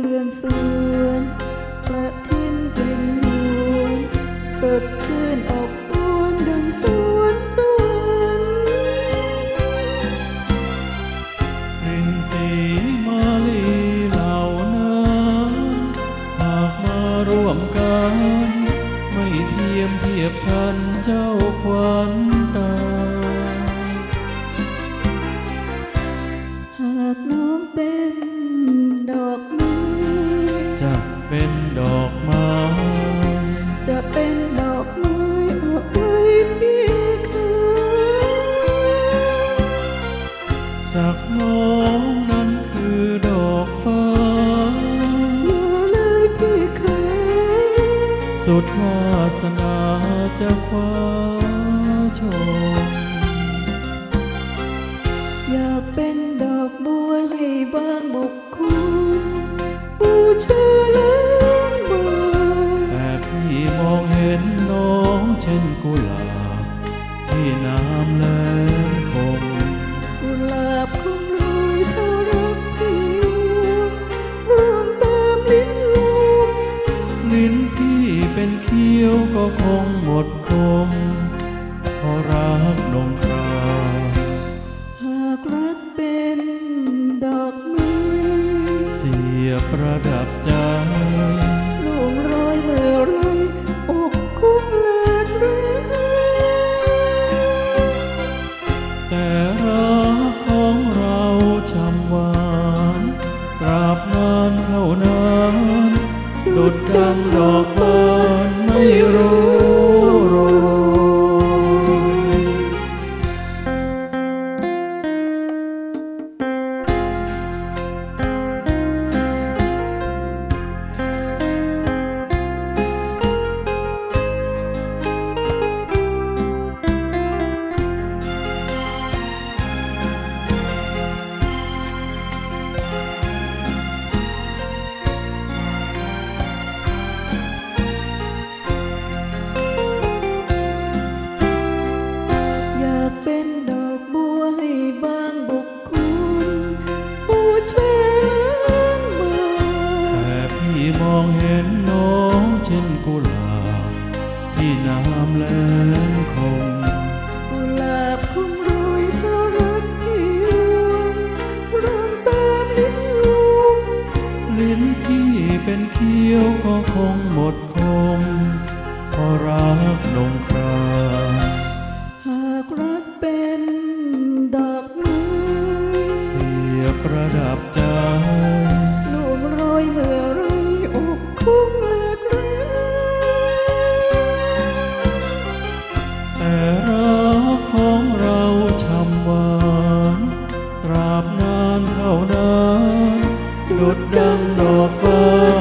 เลื่อนเสวนประทินกลิ่นหวงสดชื่นอบอวนดังสวนสวนกลิ่นสีมาลีเหล่านั้นหากมารวมกัน ไม่เทียมเทียบทันเจ้าควันตา จะเป็นดอกไม้ จะเป็นดอกไม้เอาไว้พี่ค่ะสักน้องนั้นคือดอกฟ้าอย่าเลยพี่ค่ะสุดวาสนาจะคว้าชมำดอกบอนไม่รูุ้หลาบที่น้ำแล้งคงกุหลาบคงโรยเธอรักพี่รอนตามลิ้นลูงลิ้นที่เป็นเคี้ยวก็คงหมดคมเพราะรักลงคราหากรักเป็นดอกไม้เสียประดับใจานเท่านั้นดุดดังดอกบาน